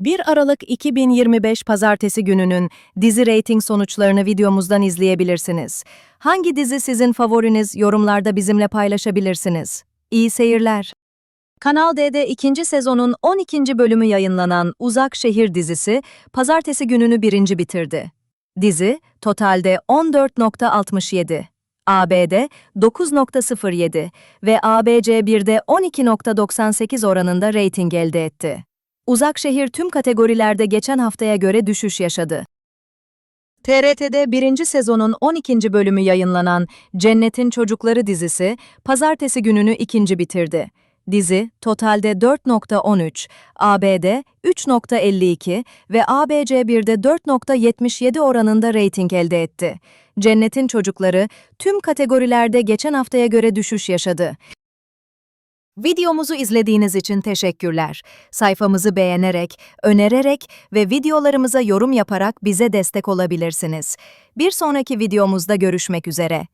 1 Aralık 2025 Pazartesi gününün dizi reyting sonuçlarını videomuzdan izleyebilirsiniz. Hangi dizi sizin favoriniz yorumlarda bizimle paylaşabilirsiniz. İyi seyirler. Kanal D'de ikinci sezonun 12. bölümü yayınlanan Uzak Şehir dizisi pazartesi gününü birinci bitirdi. Dizi totalde 14.67, AB'de 9.07 ve ABC1'de 12.98 oranında reyting elde etti. Uzak Şehir tüm kategorilerde geçen haftaya göre düşüş yaşadı. TRT'de birinci sezonun 12. bölümü yayınlanan Cennetin Çocukları dizisi, pazartesi gününü ikinci bitirdi. Dizi, totalde 4.13, AB'de 3.52 ve ABC1'de 4.77 oranında reyting elde etti. Cennetin Çocukları, tüm kategorilerde geçen haftaya göre düşüş yaşadı. Videomuzu izlediğiniz için teşekkürler. Sayfamızı beğenerek, önererek ve videolarımıza yorum yaparak bize destek olabilirsiniz. Bir sonraki videomuzda görüşmek üzere.